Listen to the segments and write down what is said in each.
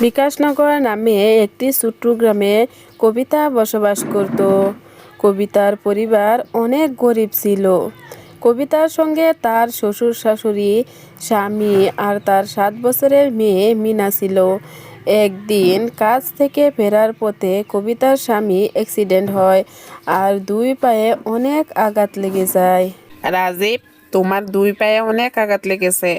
বিকাশনগর নামে একটি ছোট্ট গ্রামে কবিতা বসবাস করত। কবিতার পরিবার অনেক গরিব ছিল। কবিতার সঙ্গে তার শ্বশুর, শাশুড়ি, স্বামী আর তার সাত বছরের মেয়ে মিনা ছিল। একদিন কাজ থেকে ফেরার পথে কবিতার স্বামী অ্যাক্সিডেন্ট হয় আর দুই পায়ে অনেক আঘাত লেগে যায়। রাজীব, তোমার দুই পায়ে অনেক আঘাত লেগেছে।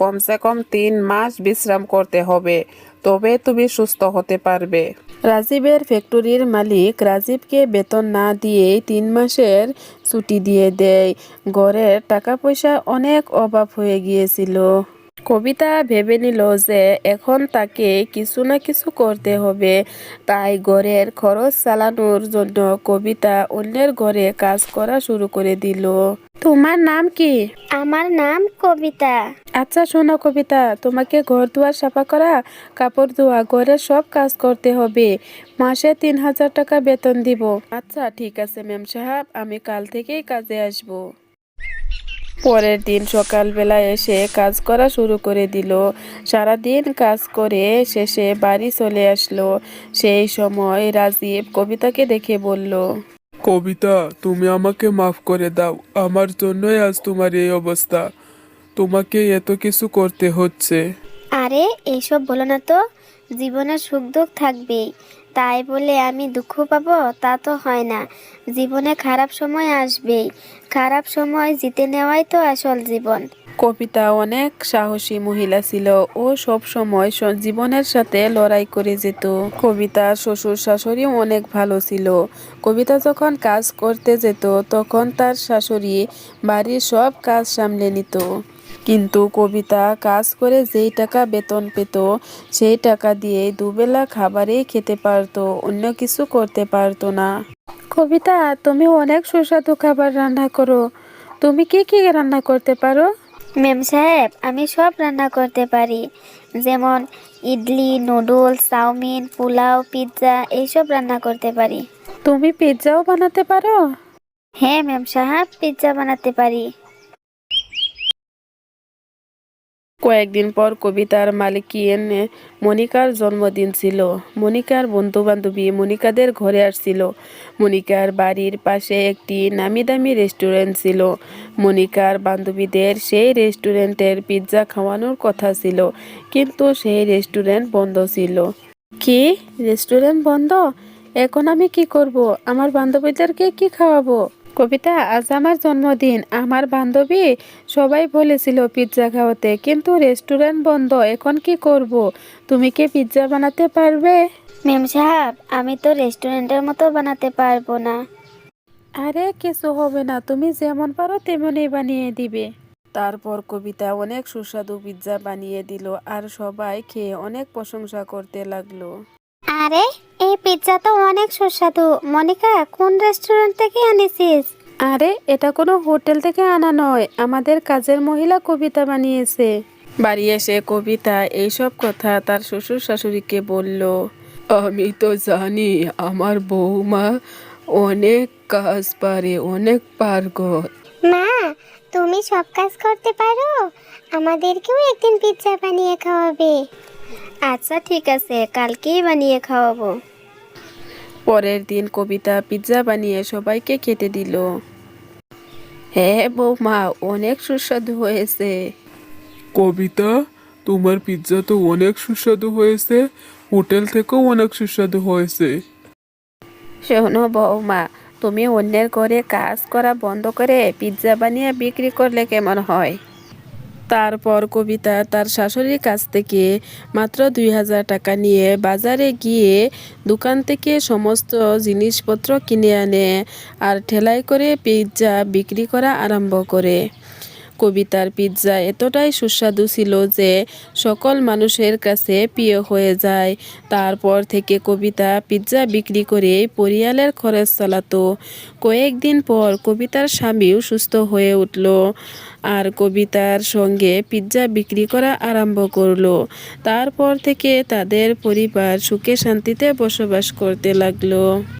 কমসে কম তিন মাস বিশ্রাম করতে হবে, তবে তুমি সুস্থ হতে পারবে। রাজীবের ফ্যাক্টরির মালিক রাজীবকে বেতন না দিয়েই তিন মাসের ছুটি দিয়ে দেয়। ঘরের টাকা পয়সা অনেক অভাব হয়ে গিয়েছিল। কবিতা ভেবে নিল যে এখন তাকে কিছু না কিছু করতে হবে। তাই ঘরের খরচ চালানোর জন্য কবিতা অন্যের ঘরে কাজ করা শুরু করে দিল। তোমার নাম কি? আমার নাম কবিতা। আচ্ছা শোনো কবিতা তোমাকে ঘর দুয়ার সাফা করা কাপড় ধোয়া ঘরের সব কাজ করতে হবে। মাসে তিন হাজার টাকা বেতন দিব। আচ্ছা ঠিক আছে ম্যাম সাহেব আমি কাল থেকেই কাজে আসব। পরের দিন সকালবেলা এসে কাজ করা শুরু করে দিল। সারাদিন কাজ করে শেষে বাড়ি চলে আসলো। সেই সময় রাজীব কবিতাকে দেখে বলল কবিতা, তুমি আমাকে মাফ করে দাও। আমার জন্যই আজ তোমার এই অবস্থা। তোমাকে এত কিছু করতে হচ্ছে। আরে, এইসব বলো না তো। জীবনে সুখ দুঃখ থাকবেই। তাই বলে আমি দুঃখ পাবো? তা তো হয় না। জীবনে খারাপ সময় আসবেই। খারাপ সময় জিতে নেওয়াই তো আসল জীবন। কবিতা অনেক সাহসী মহিলা ছিল ও সব সময় জীবনের সাথে লড়াই করে যেত। কবিতার শ্বশুর, শাশুড়ি অনেক ভালো ছিল। কবিতা যখন কাজ করতে যেত, তখন তার শাশুড়ি বাড়ির সব কাজ সামলে নিত। কিন্তু কবিতা কাজ করে যেই টাকা বেতন পেত সেই টাকা দিয়ে দুবেলা খাবারেই খেতে পারতো অন্য কিছু করতে পারতো না। কবিতা তুমি অনেক সুস্বাদু খাবার রান্না করো। তুমি কি কি রান্না করতে পারো? ম্যাম সাহেব আমি সব রান্না করতে পারি। যেমন idli noodles chow mein pulao pizza এইসব রান্না করতে পারি। তুমি পিৎজাও বানাতে পারো? হ্যাঁ ম্যাম সাহেব পিৎজা বানাতে পারি। কয়েকদিন পর কবিতার মালিকিয়েন মনিকার জন্মদিন ছিল। মনিকার বন্ধু বান্ধবী মনিকাদের ঘরে আসছিল। মনিকার বাড়ির পাশে একটি নামি দামি রেস্টুরেন্ট ছিল। মনিকার বান্ধবীদের সেই রেস্টুরেন্টের পিৎজা খাওয়ানোর কথা ছিল, কিন্তু সেই রেস্টুরেন্ট বন্ধ ছিল। কি? রেস্টুরেন্ট বন্ধ? এখন আমি কি করব? আমার বান্ধবীদেরকে কি খাওয়াবো? কবিতা আজ আমার জন্মদিন। আমার বান্ধবী সবাই বলেছিল পিৎজা খাওয়াতে। কিন্তু রেস্টুরেন্ট বন্ধ এখন কি করব? তুমি কি পিৎজা বানাতে পারবে? ম্যাম সাহেব আমি তো রেস্টুরেন্টের মতো বানাতে পারব না। আরে কিছু হবে না তুমি যেমন পারো তেমনই বানিয়ে দিবে। তারপর কবিতা অনেক সুস্বাদু পিৎজা বানিয়ে দিল আর সবাই খেয়ে অনেক প্রশংসা করতে লাগল। আরে এই পিৎজা তো অনেক সুস্বাদু। মনিকা কোন রেস্টুরেন্ট থেকে আনিছিস? আরে এটা কোনো হোটেল থেকে আনা নয়। আমাদের কাজের মহিলা কবিতা বানিয়েছে। বাড়ি এসে কবিতা এইসব কথা তার শ্বশুর শাশুড়িকে বলল আমি তো জানি আমার বৌমা অনেক কাজ পারে অনেক পারগত। মা তুমি সব কাজ করতে পারো? আমাদেরকেও একদিন পিৎজা বানিয়ে খাওয়াবে। আচ্ছা ঠিক আছে কালকেই বানিয়ে খাওয়াবো। পরের দিন কবিতা পিৎজা বানিয়ে সবাইকে খেতে দিল। হ্যাঁ বৌমা অনেক সুস্বাদু হয়েছে। কবিতা তোমার পিৎজা তো অনেক সুস্বাদু হয়েছে হোটেল থেকেও অনেক সুস্বাদু হয়েছে। শোনো বৌমা তুমি অন্যের ঘরে কাজ করা বন্ধ করে পিৎজা বানিয়ে বিক্রি করলে কেমন হয়? তারপর কবিতা তার শাশুড়ির কাছ থেকে মাত্র দুই হাজার টাকা নিয়ে বাজারে গিয়ে দোকান থেকে সমস্ত জিনিসপত্র কিনে আনে আর ঠেলাই করে পিৎজা বিক্রি করা আরম্ভ করে। কবিতার পিৎজা এতটাই সুস্বাদু ছিল যে সকল মানুষের কাছে প্রিয় হয়ে যায়। তারপর থেকে কবিতা পিৎজা বিক্রি করে পরিয়ালের খরচ চালাতো। কয়েকদিন পর কবিতার স্বামীও সুস্থ হয়ে উঠল আর কবিতার সঙ্গে পিৎজা বিক্রি করা আরম্ভ করল। তারপর থেকে তাদের পরিবার সুখে শান্তিতে বসবাস করতে লাগল।